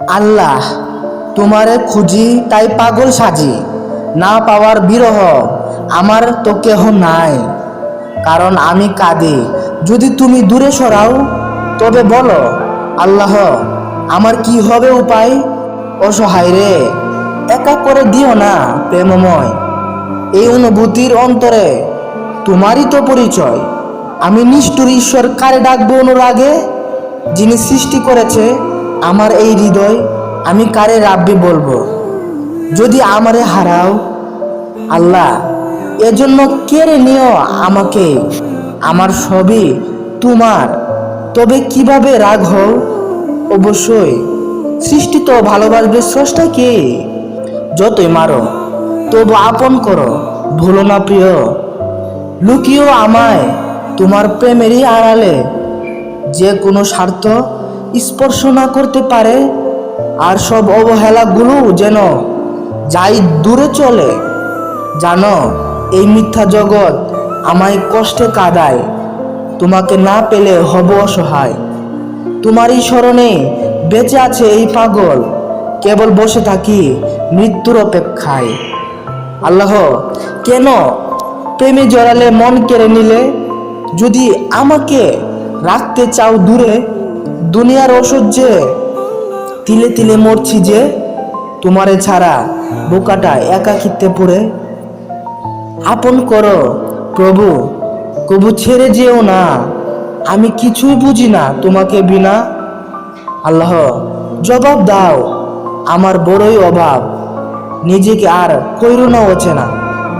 আল্লাহ, তোমারে খুঁজি তাই পাগল সাজি, না পাওয়ার বিরহ আমার তো কেহ নাই। কারণ আমি কাঁদি, যদি তুমি দূরে সরাও, তবে বলো, আল্লাহ, আমার কি হবে উপায়? অসহায় রে, একা করে দিও না প্রেমময়। এই অনুভূতির অন্তরে তোমারই তো পরিচয়। আমি নিষ্ঠুর ঈশ্বর, কারে ডাকবো অনুরাগে? যিনি সৃষ্টি করেছে আমার এই হৃদয় আমি কারে রাব্বি বলব? যদি আমারে হারাও, আল্লাহ, এজন্য কেড়ে নিও আমাকে? আমার সবই তোমার। তবে কীভাবে রাগ হও? অবশ্যই সৃষ্টি তো ভালোবাসবে স্রষ্টা কে? যতই মারো, তবু আপন করো। ভুলো না প্রিয়, লুকিও আমায় তোমার প্রেমেরই আড়ালে। যে কোনো স্বার্থ স্পর্শ না করতে পারে, আর সব অবহেলাগুলো যেন যাই দূরে চলে। জানো, এই মিথ্যা জগৎ আমায় কষ্টে কাঁদায়। তোমাকে না পেলে হব অসহায়। তোমারই স্মরণে বেঁচে আছে এই পাগল। কেবল বসে থাকি মৃত্যুর অপেক্ষায়। আল্লাহ, কেন প্রেমে জড়ালে মন কেড়ে নিলে? যদি আমাকে রাখতে চাও দূরে দুনিয়ার ওষুধ যে তিলে তিলে মরছি যে তোমারে ছাড়া বোকাটা একাকিত্বে পড়ে। আপন করো প্রভু কবু ছেড়ে যেও না। আমি কিছুই বুঝি না তোমাকে বিনা। আল্লাহ জবাব দাও আমার বড়ই অভাব। নিজেকে আর কইরো না ওচে না